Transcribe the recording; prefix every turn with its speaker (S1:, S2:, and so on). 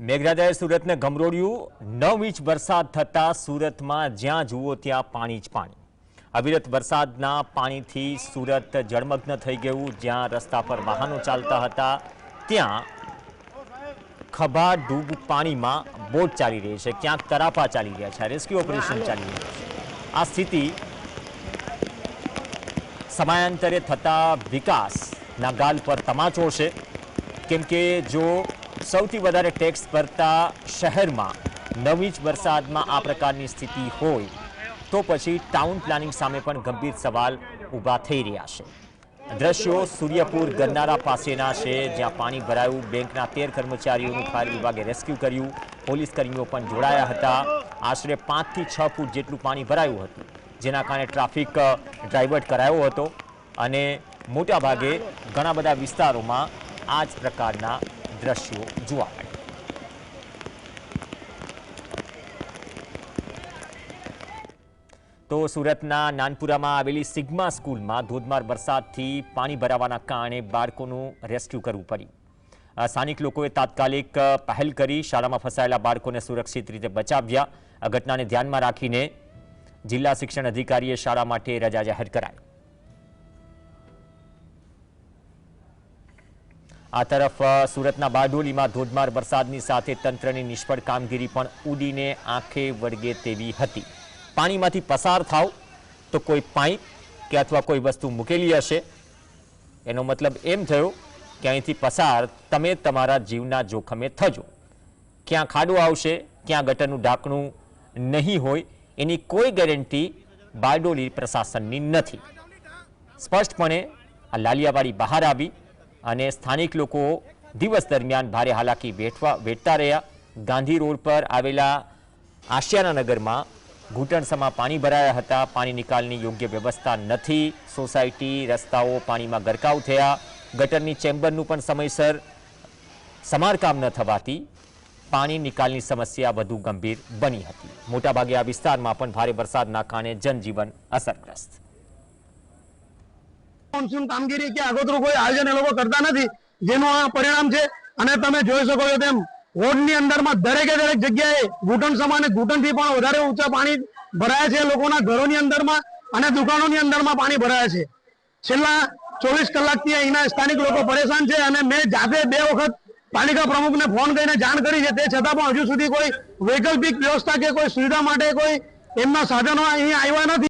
S1: મેઘરાજાએ સુરતને ગમરોડ્યું નવ ઇંચ વરસાદ થતાં સુરતમાં જ્યાં જુઓ ત્યાં પાણી જ પાણી. અવિરત વરસાદના પાણીથી સુરત જળમગ્ન થઈ ગયું. જ્યાં રસ્તા પર વાહનો ચાલતા હતા ત્યાં ખભા ડૂબ પાણીમાં બોટ ચાલી રહી છે. ક્યાંક તરાપા ચાલી રહ્યા છે. રેસ્ક્યુ ઓપરેશન ચાલી રહ્યું છે. આ સ્થિતિ સમયાંતરે થતા વિકાસના ગાલ પર તમાચો છે. કેમ કે જો સૌથી વધારે ટેક્સ ભરતા શહેરમાં નવી જ વરસાદમાં આ પ્રકારની સ્થિતિ હોય તો પછી ટાઉન પ્લાનિંગ સામે પણ ગંભીર સવાલ ઊભા થઈ રહ્યા છે. દ્રશ્યો સૂર્યપુર ગરનારા પાસેના છે, જ્યાં પાણી ભરાયું, બેંકના તેર કર્મચારીઓનું ફાયર વિભાગે રેસ્ક્યુ કર્યું, પોલીસ કર્મીઓ પણ જોડાયા હતા. આશરે પાંચથી છ ફૂટ જેટલું પાણી ભરાયું હતું, જેના કારણે ટ્રાફિક ડાયવર્ટ કરાયો હતો. અને મોટાભાગે ઘણા બધા વિસ્તારોમાં આ જ પ્રકારના દ્રશ્યો જોવા મળ્યા તો સુરતના નાનપુરામાં આવેલી સિગ્મા સ્કૂલમાં ધોધમાર વરસાદથી પાણી ભરાવાના કારણે બાળકોનું રેસ્ક્યુ કરવું પડ્યું. સ્થાનિક લોકોએ તાત્કાલિક પહેલ કરી શાળામાં ફસાયેલા બાળકોને સુરક્ષિત રીતે બચાવ્યા. આ ઘટનાને ધ્યાનમાં રાખીને જિલ્લા શિક્ષણ અધિકારીએ શાળા માટે રજા જાહેર કરાઈ. આ તરફ સુરતના બારડોલીમાં ધોધમાર વરસાદની સાથે તંત્રની નિષ્ફળ કામગીરી પણ ઉડીને આંખે વળગે તેવી હતી. પાણીમાંથી પસાર થાવ તો કોઈ પાઇપ કે અથવા કોઈ વસ્તુ મૂકેલી હશે. એનો મતલબ એમ થયો કે અહીંથી પસાર તમે તમારા જીવના જોખમે થજો. ક્યાં ખાડો આવશે, ક્યાં ગટરનું ઢાંકણું નહીં હોય, એની કોઈ ગેરંટી બારડોલી પ્રશાસનની નથી. સ્પષ્ટપણે આ લાલિયાવાડી બહાર આવી અને સ્થાનિક લોકો દિવસ દરમિયાન ભારે હાલાકી વેઠવા વેઠતા રહ્યા. ગાંધી રોડ પર આવેલા આશિયાના નગરમાં ઘૂંટણસમાં પાણી ભરાયા હતા. પાણી નિકાલની યોગ્ય વ્યવસ્થા નથી. સોસાયટી, રસ્તાઓ પાણીમાં ગરકાવ થયા. ગટરની ચેમ્બરનું પણ સમયસર સમારકામ ન થવાથી પાણી નિકાલની સમસ્યા વધુ ગંભીર બની હતી. મોટાભાગે આ વિસ્તારમાં પણ ભારે વરસાદના કારણે જનજીવન અસરગ્રસ્ત.
S2: મોન્સૂન કામગીરી કે આગોતરું કોઈ આયોજન એ લોકો કરતા નથી, જેનું આ પરિણામ છે. અને તમે જોઈ શકો છો તેમ રોડની અંદરમાં દરેકે દરેક જગ્યાએ ઘૂંટણ સમાને ઘૂંટણથી પણ વધારે ઊંચા પાણી ભરાયા છે લોકોના ઘરોની અંદરમાં અને દુકાનોની અંદરમાં પાણી ભરાયા છે. છેલ્લા ચોવીસ કલાકથી અહીંના સ્થાનિક લોકો પરેશાન છે અને મેં જાતે બે વખત પાલિકા પ્રમુખને ફોન કરીને જાણ કરી છે. તે છતાં પણ હજુ સુધી કોઈ વૈકલ્પિક વ્યવસ્થા કે કોઈ સુવિધા માટે કોઈ એમના સાધનો અહીં આવ્યા નથી.